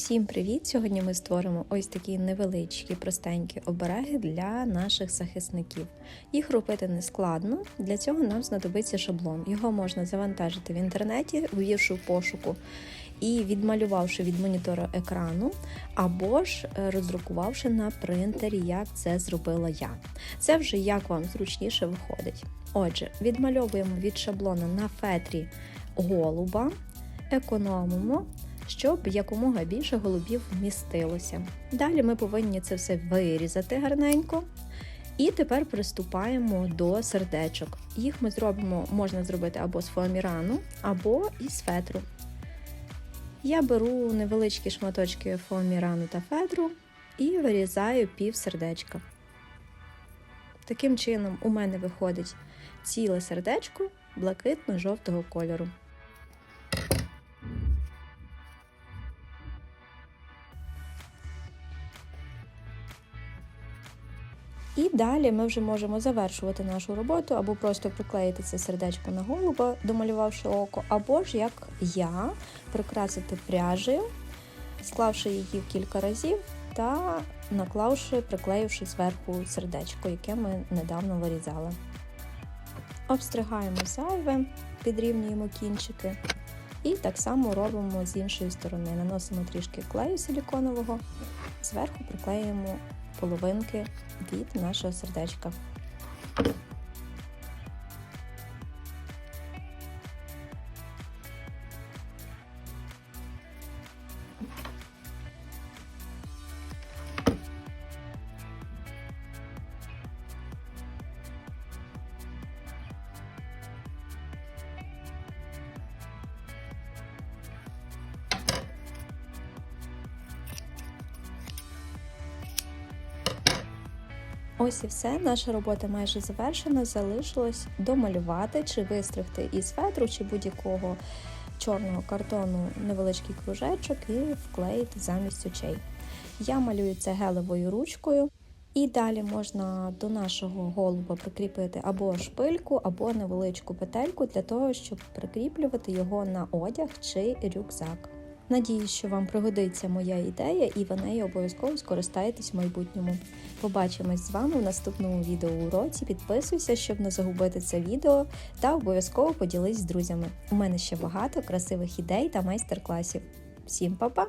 Всім привіт! Сьогодні ми створимо ось такі невеличкі, простенькі обереги для наших захисників. Їх робити не складно, для цього нам знадобиться шаблон. Його можна завантажити в інтернеті, ввівши в пошуку і відмалювавши від монітора екрану, або ж е, роздрукувавши на принтері, як це зробила я. Це вже як вам зручніше виходить. Отже, відмальовуємо від шаблона на фетрі голуба, економимо щоб якомога більше голубів вмістилося. Далі ми повинні це все вирізати гарненько. І тепер приступаємо до сердечок. Їх ми зробимо, можна зробити або з фоамірану, або із фетру. Я беру невеличкі шматочки фоамірану та фетру і вирізаю пів сердечка. Таким чином, у мене виходить ціле сердечко блакитно-жовтого кольору. І далі ми вже можемо завершувати нашу роботу, або просто приклеїти це сердечко на голуба, домалювавши око, або ж як я прикрасити пряжею, склавши її в кілька разів та наклавши, приклеївши зверху сердечко, яке ми недавно вирізали. Обстригаємо зайве, підрівнюємо кінчики. І так само робимо з іншої сторони. Наносимо трішки клею силіконового, зверху приклеїмо половинки від нашого сердечка. Ось і все, наша робота майже завершена. Залишилось домалювати чи вистригти із фетру, чи будь-якого чорного картону невеличкий кружечок і вклеїти замість очей. Я малюю це гелевою ручкою. І далі можна до нашого голуба прикріпити або шпильку, або невеличку петельку для того, щоб прикріплювати його на одяг чи рюкзак. Надіюсь, що вам пригодиться моя ідея і ви нею обов'язково скористаєтесь в майбутньому. Побачимось з вами в наступному відеоуроці. Підписуйся, щоб не загубити це відео, та обов'язково поділись з друзями. У мене ще багато красивих ідей та майстер-класів. Всім па-па!